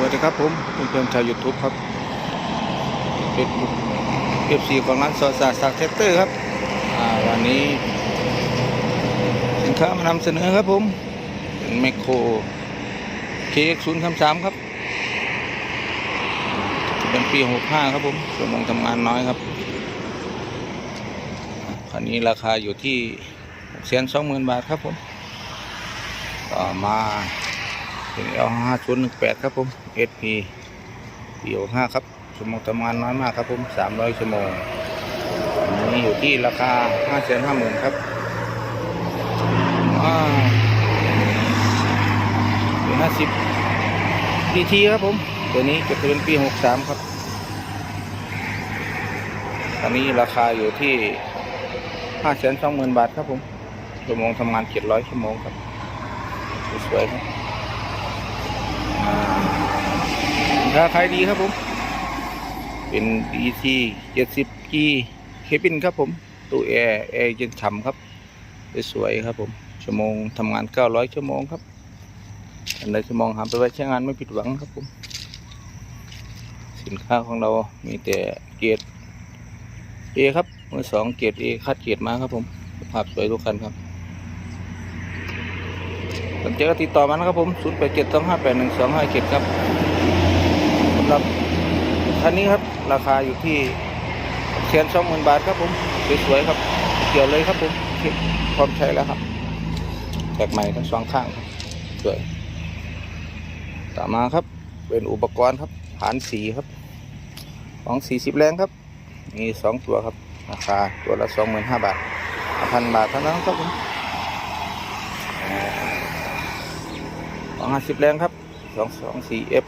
วัสดีครับผมเพื่อนๆชาวยูทูบครับเฟซบุ๊กเอฟซีของร้านซอสาสักเทสเตอร์ครับวันนี้ สินค้ามานำเสนอครับผมเป็นแมคโครเคเอ็กศูนย์สามครับ เป็นปีหกห้าครับผมชั่วโมงทำงานน้อยครับคันนี้ราคาอยู่ที่หกแสนสองหมื่นบาทครับผม ต่อมา เป็น L ห้าศูนย์หนึ่งแปดครับผม SP ปีหกห้าครับชั่วโมงทำงานน้อยมากครับผมสามร้อยชั่วโมงอันนี้อยู่ที่ราคาห้าแสนห้าหมื่นครับอ่าห้าสิบดีทีครับผม ตัวนี้จะเป็นปีหกสามครับอันนี้ราคาอยู่ที่ห้าแสนสองหมื่นบาทครับผมชั่วโมงทำงานเจ็ดร้อยชั่วโมงครับสวยครับอ่า สินค้าขายดีครับผม เป็น DC 70G เคปินครับผม ตู้แอร์แอร์เย็นฉ่ำครับ สวยครับผม ชั่วโมงทำงาน 900 ชั่วโมงครับ อันใดชั่วโมงหามไปไว้ใช้งานไม่ผิดหวังครับผม สินค้าของเรามีแต่เกรด A ครับมือสองเกรด A คัดเกรดมาครับผมภาพสวยทุกคันครับสนใจก็ติดต่อมานะครับผม 0 8 7 2 5 8 1 2 5 7 ครับำหรับคันนี้ครับ ราคาอยู่ที่แสนสองหมื่นบาทครับผมสวยๆครับเกี่ยวเลยครับผมคพร้อมใช้แล้วครับแตกใหม่ทั้งสองข้างสวยต่อมาครับ เป็นอุปกรณ์ครับฐานสีครับของสี่สิบแรงครับ มีสองตัวครับราคาตัวละสองหมื่นห้าบาทพันบาทเท่านั้นครับผมสองห้าสิบแรงครับสองสองสี่เอฟ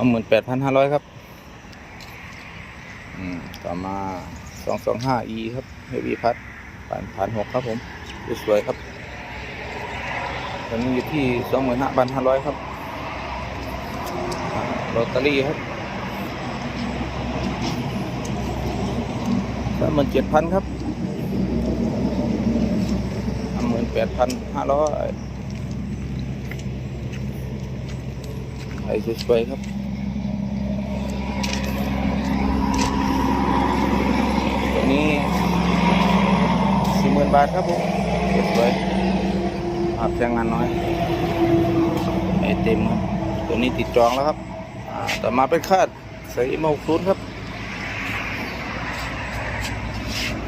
องหมื่นแปดพันห้าร้อยครับ อืม ต่อมาสองสองห้าอีครับเฮวีพัดผ่านผ่านหกครับผมสวยๆครับตอนนี้อยู่ที่สองหมื่นห้าพันห้าร้อยครับลอตเตอรี่ครับสามหมื่นเจ็ดพันครับสามหมื่นแปดพันห้าร้อยไอ้สวยๆครับ ตัวนี้สี่หมื่นบาทครับผมสวยๆภาพใช้งานน้อยไอเต็มครับ ตัวนี้ติดจองแล้วครับอ่าต่อมาเป็นคาดใส่โมกศูนย์ครับ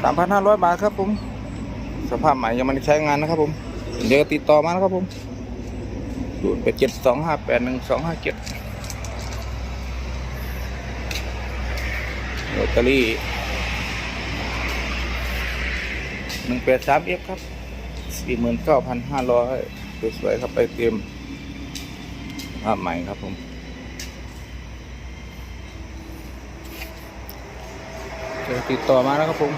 สามพันห้าร้อยบาทครับผม สภาพใหม่ยังไม่ได้ใช้งานนะครับผม เดี๋ยวติดต่อมานะครับผมศูนย์แปดเจ็ดสองห้าแปดหนึ่งสองห้าเจ็ดลอตเตอรี่ หนึ่งแปดสามเอฟครับสี่หมื่นเก้าพันห้าร้อยสวยๆครับไปเตรียมภาพใหม่ครับผมติดต่อมาแล้วครับผม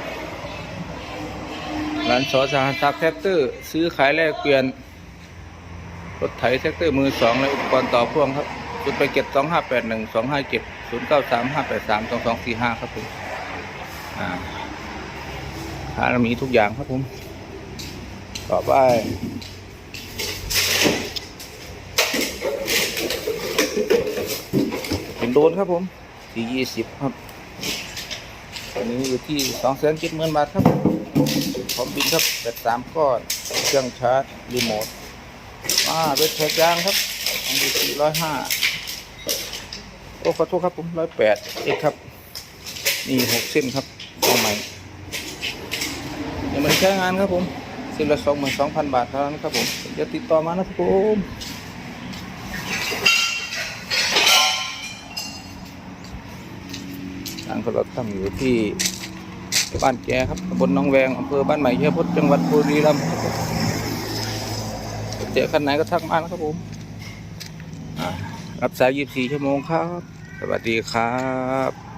ร้านสอสาทักแท็กเตอร์ ซื้อขายแลกเปลี่ยน รถไถแท็กเตอร์มือสองและอุปกรณ์ต่อพ่วงครับศูนย์ไปเก็บสองห้าแปดหนึ่งสองห้าเจ็ดศูนย์เก้าสามห้าแปดสามสองสองสี่ห้าครับผมอ่า หามีทุกอย่างครับผม ต่อไปเป็นโดรนครับผมสี่ยี่สิบครับอันนี้อยู่ที่สองแสนเจ็ดหมื่นบาทครับพร้อมบินครับแบตสามก้อนเครื่องชาร์จรีโมทอ่าเป็นแท็กยางครับของดีสี่ร้อยห้าโอ้ขอโทษครับผมร้อยแปดเอกครับ นี่หกเส้นครับเอาใหม่ ม่ได้ใช้งานครับผมส้นละสองหมื่นสองพันบาทเท่านั้นครับผมจะติดต่อมานะครับผมทางเราตั้งอยู่ที่บ้านแกครับตำบลหนองแวงอำเภอบ้านใหม่เชียงพจน์จังหวัดบุรีรัมย์เจอคันไหนก็ทักมานะครับผมรับสาย 24 ชั่วโมงครับ สวัสดีครับ